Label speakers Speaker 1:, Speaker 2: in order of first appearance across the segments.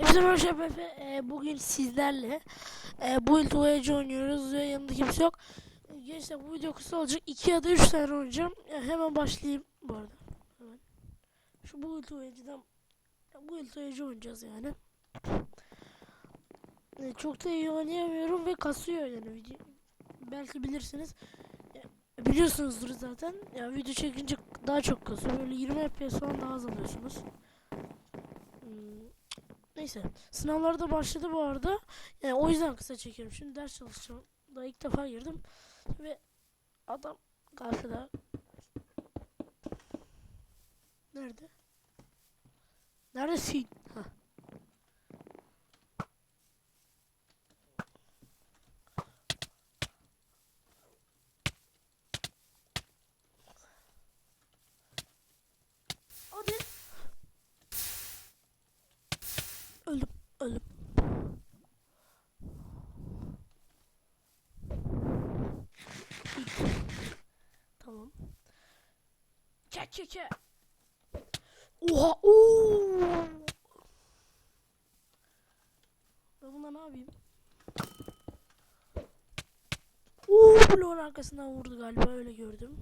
Speaker 1: Hepsi merhaba Efe. Ee, bugün sizlerle e, bu ilk oyuncu oynuyoruz ve yanında kimse yok. Ee, Gençler bu video kısa olacak. 2 ya da 3 tane oynayacağım. Ya, hemen başlayayım bu arada. Hemen. Şu bu ilk oyuncudan bu ilk oyuncu oynayacağız yani. Ee, çok da iyi oynayamıyorum ve kasıyor yani video. Belki bilirsiniz. Ya, biliyorsunuzdur zaten. Ya video çekince daha çok kasıyor. Böyle 20 FPS falan daha az alıyorsunuz. Neyse. Sınavlar da başladı bu arada. Yani o yüzden kısa çekiyorum. Şimdi ders çalışacağım. Daha ilk defa girdim. Ve adam karşıda. Nerede? Neredesin? Hah. Hadi. Öldüm, öldüm. İlk. Tamam. Çek. Oha! Oo! Ben buna ne yapayım? Oo, bloğun arkasından vurdu galiba öyle gördüm.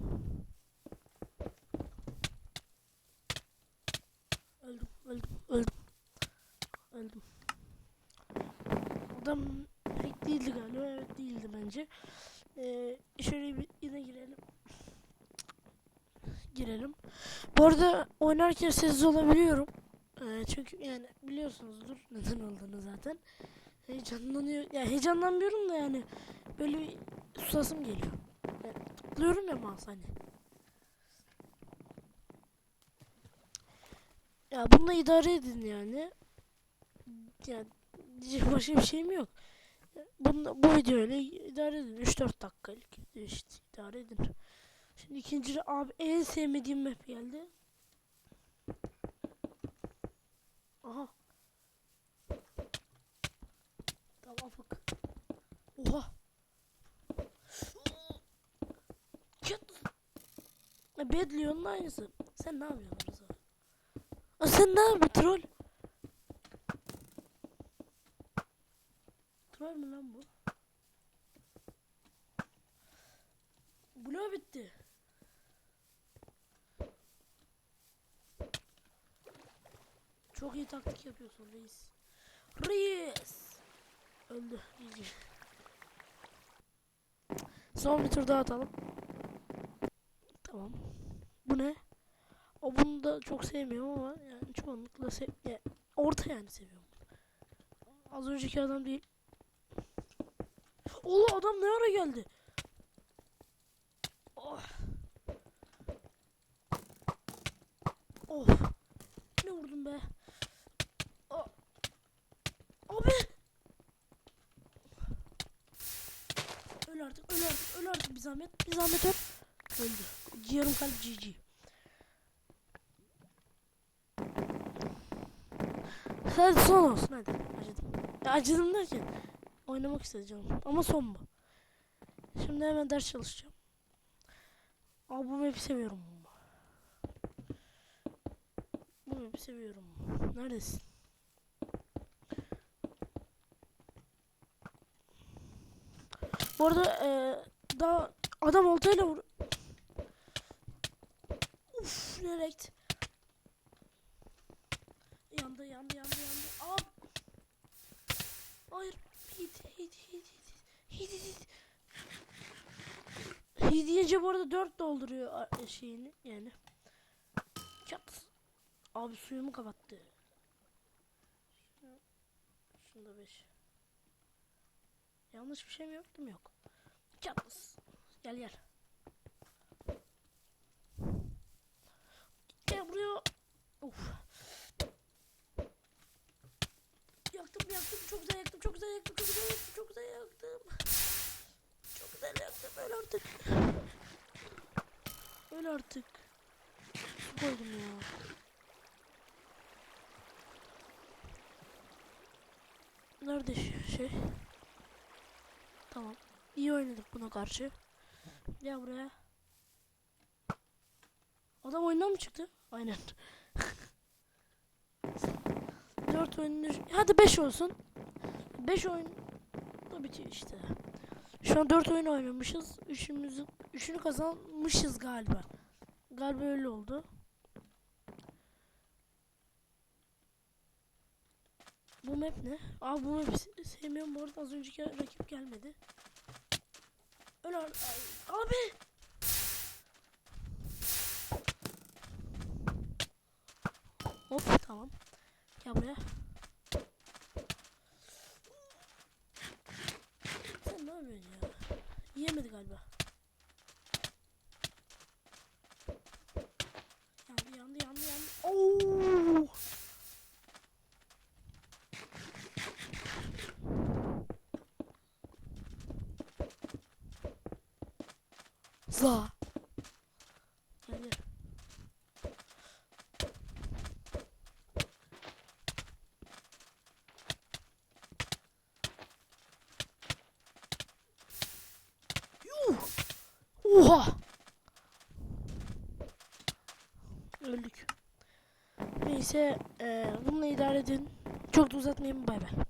Speaker 1: Öldüm, öldüm, öldüm. Öldüm. Adam pek değildi galiba. Evet değildi bence. Ee, şöyle bir yine girelim. Girelim. Bu arada oynarken sessiz olabiliyorum. Ee, çünkü yani biliyorsunuzdur neden olduğunu zaten. Heyecanlanıyor. Ya heyecanlanmıyorum da yani böyle bir susasım geliyor. Yani, tıklıyorum ya mouse hani. Ya bununla idare edin yani. Yani başka bir şeyim yok. Bunu, bu videoyla idare edin. 3-4 dakikalık işte idare edin. Şimdi ikinci abi en sevmediğim map geldi. Aha. Tamam bak. Oha. Leon'un aynısı. Sen ne yapıyorsun Rıza? Aa, sen ne yapıyorsun troll? Troll mü lan bu? Bloğu bitti. Çok iyi taktik yapıyorsun reis. Reis. Öldü. GG. Son bir tur daha atalım. Tamam. Bu ne? O bunu da çok sevmiyorum ama yani çoğunlukla sev yani orta yani seviyorum. Az önceki adam değil. Allah adam ne ara geldi? Oh. Oh. Ne vurdum be? Oh. Abi. Öl artık, öl artık, öl artık bir zahmet. Bir zahmet öl. Öldü. Yarım kalp GG. Hadi son olsun hadi. Acıdım. Ya acıdım derken oynamak isteyeceğim. Ama son bu. Şimdi hemen ders çalışacağım. Aa bu map'i seviyorum. Bu map'i seviyorum. Neredesin? Bu arada eee daha adam oltayla vur. Uf direkt. Yandı yandı yandı yandı. Aa. Hayır. Hit hit hit hit. Hit hit hit. Hit deyince bu arada 4 dolduruyor a- şeyini yani. Çat. Abi suyumu kapattı. Şunda 5. Yanlış bir şey mi yaptım yok. Çat. Gel gel. Gel buraya. Uf. Yaktım yaktım çok güzel yaktım çok güzel yaktım çok güzel yaktım çok güzel yaktım. Çok güzel yaktım öl artık. Öl artık. Koydum ya. Nerede şey? Tamam. İyi oynadık buna karşı. Gel buraya. Adam oyundan mı çıktı? Aynen. 4 oyun hadi 5 olsun. 5 oyun da bitiyor işte. Şu an 4 oyun oynamışız. Üçümüzü üçünü kazanmışız galiba. Galiba öyle oldu. Bu map ne? Aa bu map se- sevmiyorum bu arada az önceki rakip gelmedi. Ar- Ay, abi. Hop tamam. Gel buraya. Sen ne yapıyorsun ya? Yiyemedi galiba. Yandı yandı yandı yandı. Oo! Yuh! Oha! Öldük. Neyse eee bununla idare edin. Çok da uzatmayayım bay bay.